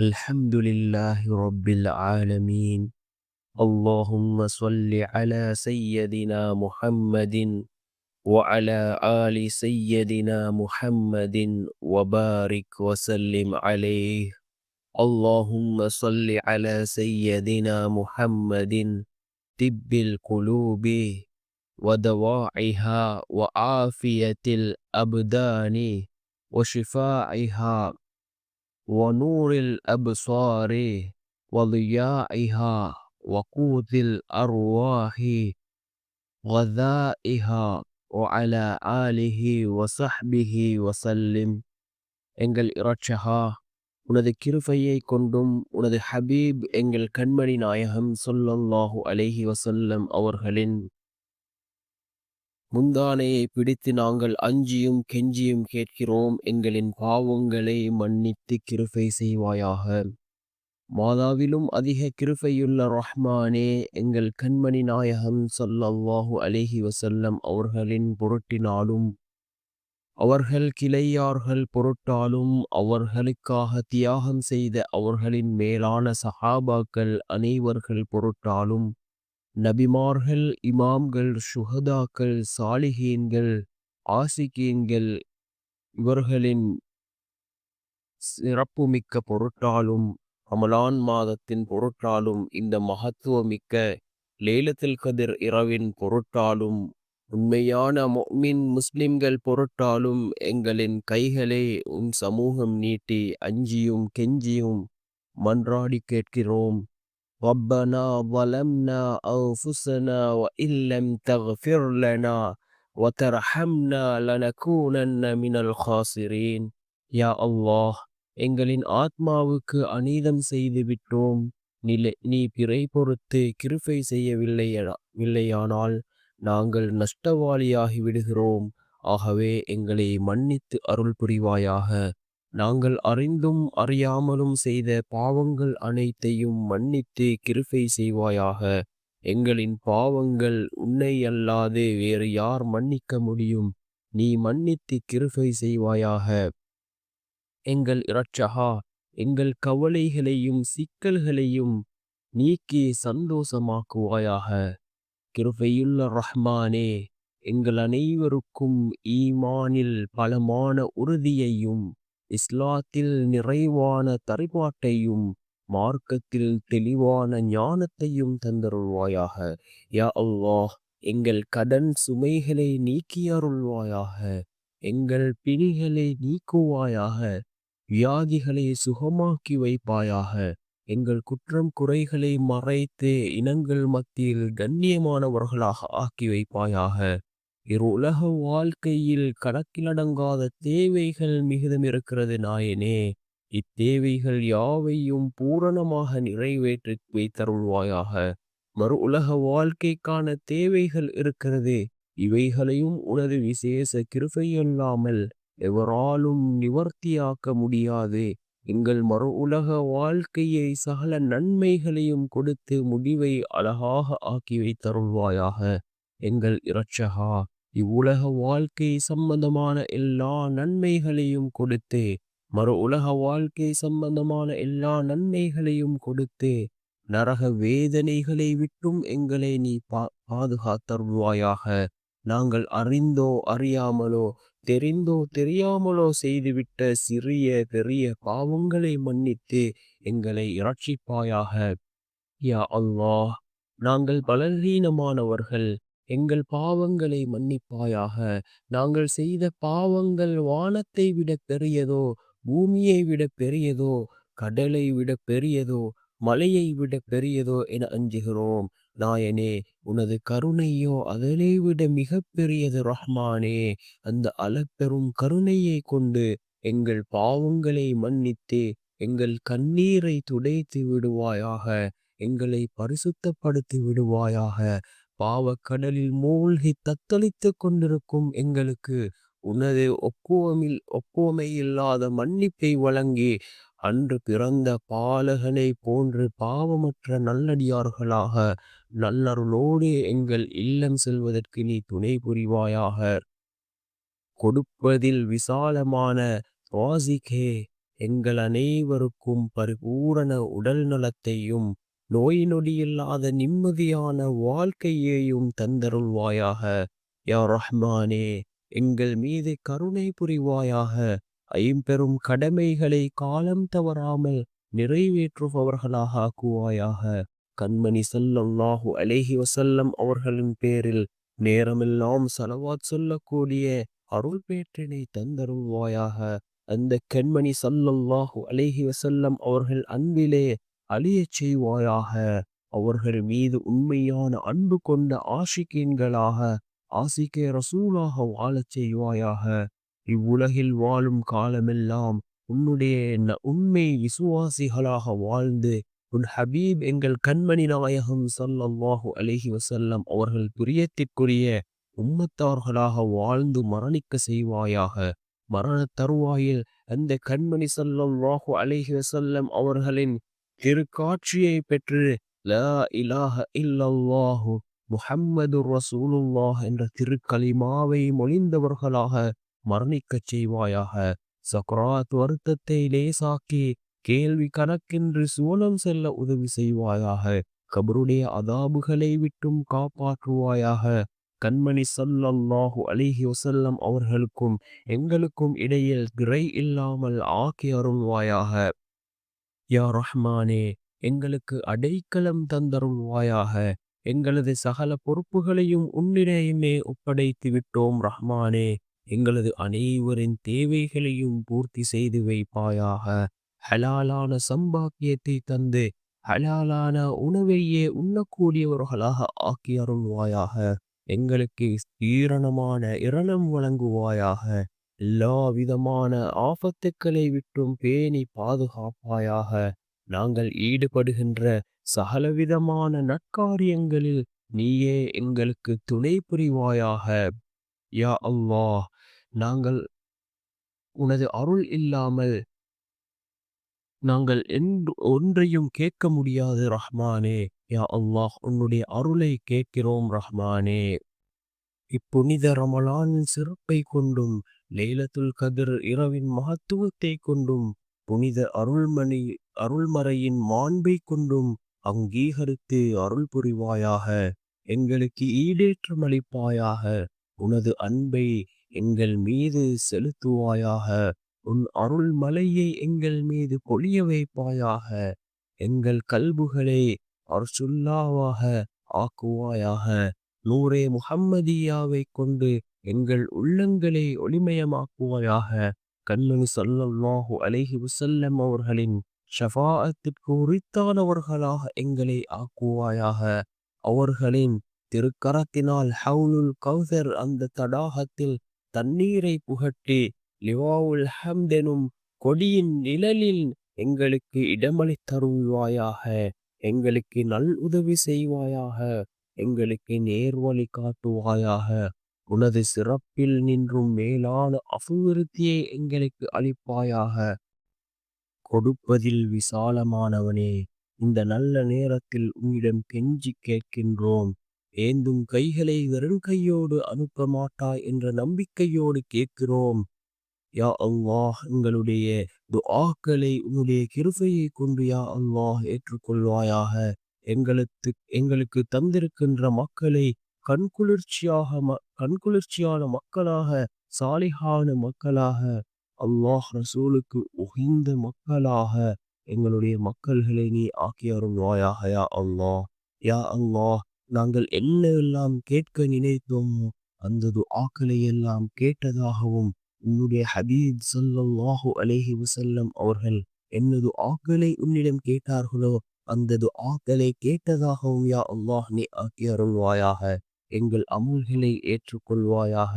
الحمد لله رب العالمين. اللهم صل على سيدنا محمد وعلى آل سيدنا محمد وبارك وسلم عليه. اللهم صل على سيدنا محمد طب القلوب ودواعها وعافية الأبدان وشفائها ونور الأبصار وضيائها وقوت الأرواح غذائها وعلى آله وصحبه وسلم எங்கள் இரட்சகா உனது கிருபையை கொண்டும் உனது ஹபீப் எங்கள் கண்மணி நாயகம் சொல்லல்லாஹு அலைஹி வசல்லம் அவர்களின் முந்தானையை பிடித்து நாங்கள் அஞ்சியும் கெஞ்சியும் கேட்கிறோம் எங்களின் பாவங்களை மன்னித்து கிருபை செய்வாயாக. மாதாவிலும் அதிக கிருபையுள்ள ரஹ்மானே எங்கள் கண்மணி நாயகம் சொல்லல்லாஹு அலேஹி வசல்லம் அவர்களின் பொருட்டினாலும் அவர்கள் கிளையார்கள் பொருட்டாலும் அவர்களுக்காக தியாகம் செய்த அவர்களின் மேலான சஹாபாக்கள் அனைவர்கள் பொருட்டாலும் நபிமார்கள் இமாம்கள் சுகதாக்கள் சாலிகீன்கள் ஆசிகீன்கள் இவர்களின் சிறப்புமிக்க பொருட்டாலும் ரமலான் மாதத்தின் பொருட்டாலும் இந்த மகத்துவமிக்க லேலத்தில் கதிர் இரவின் பொருட்டாலும் உண்மையான மொமின் முஸ்லிம்கள் பொருட்டாலும் எங்களின் கைகளை உன் சமூகம் நீட்டி அஞ்சியும் கெஞ்சியும் மன்றாடி கேட்கிறோம். ربنا ظلمنا أنفسنا وإن لم تغفر لنا وترحمنا لنكونن من الخاسرين யா அல்லாஹ் எங்களின் ஆத்மாவுக்கு அநீதம் செய்து விட்டோம் நிலை நீ பிறை பொறுத்து கிருபை செய்யவில்லை வில்லையானால் நாங்கள் நஷ்டவாளியாகி விடுகிறோம் ஆகவே எங்களை மன்னித்து அருள் புரிவாயாக நாங்கள் அறிந்தும் அறியாமலும் செய்த பாவங்கள் அனைத்தையும் மன்னித்து கிருபை செய்வாயாக. எங்களின் பாவங்கள் உன்னை அல்லாது வேறு யார் மன்னிக்க முடியும்? நீ மன்னித்து கிருபை செய்வாயாக. எங்கள் இரட்சகா எங்கள் கவலைகளையும் சிக்கல்களையும் நீக்கி சந்தோஷமாக்குவாயாக. கிருபையுள்ள ரஹ்மானே எங்கள் அனைவருக்கும் ஈமானில் பலமான உறுதியையும் இஸ்லாத்தில் நிறைவான தரிபாட்டையும் மார்க்கத்தில் தெளிவான ஞானத்தையும் தந்தருள்வாயாக. யா அல்லாஹ் எங்கள் கடன் சுமைகளை நீக்கியருள்வாயாக எங்கள் பிணிகளை நீக்குவாயாக. வியாதிகளை சுகமாக்கி வைப்பாயாக. எங்கள் குற்றம் குறைகளை மறைத்து இனங்கள் மத்தியில் கண்ணியமானவர்களாக ஆக்கி வைப்பாயாக. உலக வாழ்க்கையில் கணக்கிலடங்காத தேவைகள் மிகுதம் இருக்கிறது நாயனே. இத்தேவைகள் யாவையும் பூரணமாக நிறைவேற்றி வைத்தருள்வாயாக. மறு உலக வாழ்க்கைக்கான தேவைகள் இருக்கிறது. இவைகளையும் உனது விசேஷ கிருபையல்லாமல் எவராலும் நிவர்த்தியாக்க முடியாது. எங்கள் மறு உலக வாழ்க்கையை சகல நன்மைகளையும் கொடுத்து முடிவை அழகாக ஆக்கி வைத்தருள்வாயாக. எங்கள் இரட்சகா இவ்வுலக வாழ்க்கை சம்பந்தமான எல்லா நன்மைகளையும் கொடுத்து. மறு உலக வாழ்க்கை சம்பந்தமான எல்லா நன்மைகளையும் கொடுத்து. நரக வேதனைகளை விட்டும் எங்களை நீ பா பாதுகாத்தருவாயாக நாங்கள் அறிந்தோ அறியாமலோ தெரிந்தோ தெரியாமலோ செய்துவிட்ட சிறிய பெரிய பாவங்களை மன்னித்து எங்களை இரட்சிப்பாயாக. யா அல்லாஹ் நாங்கள் பலவீனமானவர்கள் எங்கள் பாவங்களை மன்னிப்பாயாக. நாங்கள் செய்த பாவங்கள் வானத்தை விட பெரியதோ பூமியை விட பெரியதோ கடலை விட பெரியதோ மலையை விட பெரியதோ என அஞ்சுகிறோம். நாயனே உனது கருணையோ அதனை விட மிக பெரியது ரஹ்மானே. அந்த அலப்பெரும் கருணையை கொண்டு எங்கள் பாவங்களை மன்னித்து எங்கள் கண்ணீரை துடைத்து விடுவாயாக. எங்களை பரிசுத்தப்படுத்தி விடுவாயாக. பாவக்கடலில் மூழ்கி தத்தளித்துக் கொண்டிருக்கும் எங்களுக்கு உனது ஒப்புவமில் ஒப்புவமை இல்லாத மன்னிப்பை வழங்கி அன்று பிறந்த பாலகனை போன்று பாவமற்ற நல்லடியார்களாக நல்லருளோடு எங்கள் இல்லம் செல்வதற்கு நீ துணை புரிவாயாக. கொடுப்பதில் விசாலமான வாசிகே எங்கள் அனைவருக்கும் பரிபூரண உடல் நலத்தையும் நோய் நொடியில்லாத நிம்மதியான வாழ்க்கையையும் தந்தருள்வாயாக. யா ரஹ்மானே எங்கள் மீது கருணை புரிவாயாக. ஐம்பெரும் கடமைகளை காலம் தவறாமல் நிறைவேற்றுபவர்களாக ஆக்குவாயாக. கண்மணி சல்லல்லாஹு அலேஹி வசல்லம் அவர்களின் பேரில் நேரமெல்லாம் சலவாத் சொல்லக்கூடிய அருள் பேற்றினை தந்தருள்வாயாக. அந்த கண்மணி சல்லல்லாஹு அலேஹி வசல்லம் அவர்கள் அன்பிலே அழியச் செய்வாயாக? அவர்கள் மீது உண்மையான அன்பு கொண்ட ஆஷிக்கீன்களாக ஆசிக்கே ரசூலாக வாழச் செய்வாயாக? இவ்வுலகில் வாழும் காலமெல்லாம் உன்னுடைய உண்மை விசுவாசிகளாக வாழ்ந்து உன் ஹபீப் எங்கள் கண்மணி நாயகம் சல்லாஹு அலஹி வசல்லம் அவர்கள் துரியத்திற்குரிய உம்மத்தார்களாக வாழ்ந்து மரணிக்க செய்வாயாக? மரண தருவாயில் அந்த கண்மணி சல்லாஹு அலஹி வசல்லம் அவர்களின் திருக்காட்சியை பெற்று லா இலாஹ இல்லல்லாஹு முஹம்மது ரசூலுல்லாஹ் என்ற திருக்கலிமாவை மொழிந்தவர்களாக மரணிக்கச் செய்வாயாக. சக்ராத் வருத்தத்தை லேசாக்கி கேள்வி கணக்கின்றி சுவனம் செல்ல உதவி செய்வாயாக. கபருடைய அதாபுகளை விட்டும் காப்பாற்றுவாயாக. கண்மணி சல்லல்லாஹு அலிஹி வசல்லம் அவர்களுக்கும் எங்களுக்கும் இடையில் திரை இல்லாமல் ஆக்கி அருள்வாயாக. யா ரஹ்மானே எங்களுக்கு அடைக்கலம் தந்தருள்வாயாக எங்களது சகல பொறுப்புகளையும் உன்னிடையுமே ஒப்படைத்து விட்டோம் ரஹ்மானே. எங்களது அனைவரின் தேவைகளையும் பூர்த்தி செய்து வைப்பாயாக. ஹலாலான சம்பாக்கியத்தை தந்து ஹலாலான உணவையே உண்ணக்கூடியவர்களாக ஆக்கி அருள்வாயாக. எங்களுக்கு ஸ்தீரணமான இரணம் வழங்குவாயாக. எல்லா விதமான ஆபத்துக்களை விட்டும் பேணி பாதுகாப்பாயாக நாங்கள் ஈடுபடுகின்ற சகலவிதமான நற்காரியங்களில் நீயே எங்களுக்கு துணை புரிவாயாக. யா அல்லாஹ் நாங்கள் உனது அருள் இல்லாமல் நாங்கள் ஒன்றையும் கேட்க முடியாது ரஹ்மானே. யா அல்லாஹ் உன்னுடைய அருளை கேட்கிறோம் ரஹ்மானே. இப்புனித ரமலானின் சிறப்பை கொண்டும் லேலத்துல் கதிர் இரவின் மகத்துவத்தை கொண்டும் புனித அருள்மணி அருள்மறையின் மாண்பை கொண்டும் அங்கீகரித்து அருள் புரிவாயாக. எங்களுக்கு ஈடேற்றம் அளிப்பாயாக. உனது அன்பை எங்கள் மீது செலுத்துவாயாக. உன் அருள் மலையை எங்கள் மீது பொழிய வைப்பாயாக. எங்கள் கல்புகளை அர்சுல்லாவாக ஆக்குவாயாக. நூரே முஹம்மதியாவை கொண்டு எங்கள் உள்ளங்களை ஒளிமயமாக்குவாயாக. கண்மணி சொல்லல்லாஹு அலைஹி வசல்லம் அவர்களின் ஷபாத்திற்கு உரித்தானவர்களாக எங்களை ஆக்குவாயாக. அவர்களின் திருக்கரத்தினால் ஹவுலுல் கௌசர் அந்த தடாகத்தில் தண்ணீரை புகட்டி லிவாவுல் ஹம்தெனும் கொடியின் நிழலில் எங்களுக்கு இடமளித்தருள்வாயாக எங்களுக்கு நல் உதவி செய்வாயாக. எங்களுக்கு நேர்வழி காட்டுவாயாக. உனது சிறப்பில் நின்றும் மேலான அபிவிருத்தியை எங்களுக்கு அளிப்பாயாக. கொடுப்பதில் விசாலமானவனே இந்த நல்ல நேரத்தில் உன்னிடம் கெஞ்சி கேட்கின்றோம். ஏந்தும் கைகளை வெறும் கையோடு அனுப்ப மாட்டாய் என்ற நம்பிக்கையோடு கேட்கிறோம். யா அல்லாஹ் எங்களுடைய துஆக்களை உன்னுடைய கிருபையை கொண்டு யா அல்லாஹ் ஏற்றுக்கொள்வாயாக. எங்களுக்கு எங்களுக்கு தந்திருக்கின்ற மக்களை கண்குளிர்ச்சியாக ம கண்குளிர்ச்சியான மக்களாக சாலிஹான மக்களாக அல்லாஹ் ரசூலுக்கு உகிந்த மக்களாக எங்களுடைய மக்கள்களை நீ ஆக்கியாரும் அருள்வாயாக யா அல்லாஹ். யா அல்லாஹ் நாங்கள் என்ன எல்லாம் கேட்க நினைத்தோமோ அந்த துஆக்களை எல்லாம் கேட்டதாகவும் உன்னுடைய ஹபீப் சல்லாஹூ அலேஹி வசல்லம் அவர்கள் என்னது ஆக்களை உன்னிடம் கேட்டார்களோ அந்தது ஆக்களை கேட்டதாகவும் யா அல்லாஹ் நீ ஆக்கியாரும் வாயாக. எங்கள் அமுல்களை ஏற்றுக்கொள்வாயாக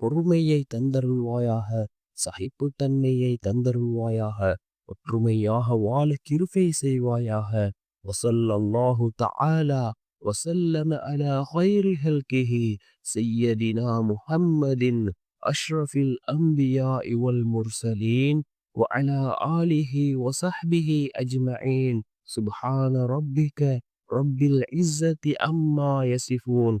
பொறுமையை தந்தருள்வாயாக சகிப்புத்தன்மையை தந்தருள்வாயாக ஒற்றுமையாக வாழ கிருபை செய்வாயாக வசல்லல்லாஹு தஆலா وسلم على خير خلقه سيدنا محمد أشرف الأنبياء والمرسلين وعلى آله وصحبه أجمعين سبحان ربك رب العزة عما يصفون